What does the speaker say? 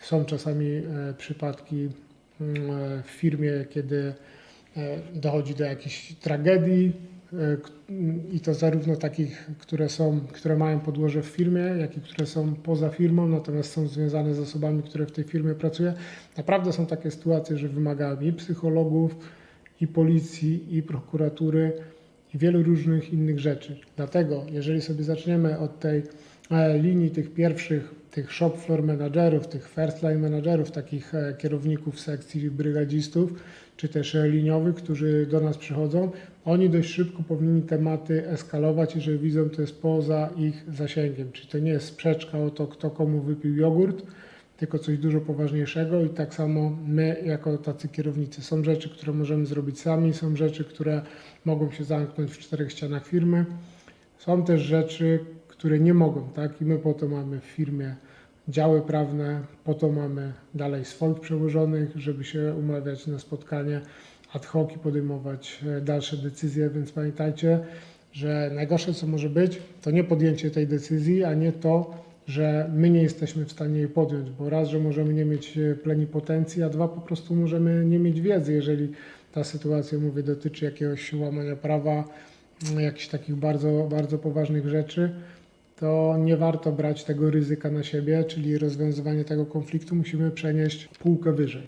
Są czasami e, przypadki mm, e, w firmie, kiedy e, dochodzi do jakichś tragedii i to zarówno takich, które są, które mają podłoże w firmie, jak i które są poza firmą, natomiast są związane z osobami, które w tej firmie pracują. Naprawdę są takie sytuacje, że wymagają i psychologów, i policji, i prokuratury, i wielu różnych innych rzeczy. Dlatego, jeżeli sobie zaczniemy od tej e, linii tych pierwszych, tych shop floor managerów, tych first line managerów, takich e, kierowników sekcji brygadzistów, czy też e, liniowych, którzy do nas przychodzą, oni dość szybko powinni tematy eskalować, jeżeli widzą, to jest poza ich zasięgiem. Czyli to nie jest sprzeczka o to, kto komu wypił jogurt, tylko coś dużo poważniejszego i tak samo my jako tacy kierownicy. Są rzeczy, które możemy zrobić sami, są rzeczy, które mogą się zamknąć w czterech ścianach firmy. Są też rzeczy, które nie mogą, tak? I my po to mamy w firmie działy prawne, po to mamy dalej swoich przełożonych, żeby się umawiać na spotkanie ad hoc i podejmować e, dalsze decyzje, więc pamiętajcie, że najgorsze co może być, to nie podjęcie tej decyzji, a nie to, że my nie jesteśmy w stanie jej podjąć, bo raz, że możemy nie mieć e, plenipotencji, a dwa, po prostu możemy nie mieć wiedzy, jeżeli ta sytuacja, mówię, dotyczy jakiegoś łamania prawa, m, jakichś takich bardzo, bardzo poważnych rzeczy, to nie warto brać tego ryzyka na siebie, czyli rozwiązywanie tego konfliktu musimy przenieść półkę wyżej.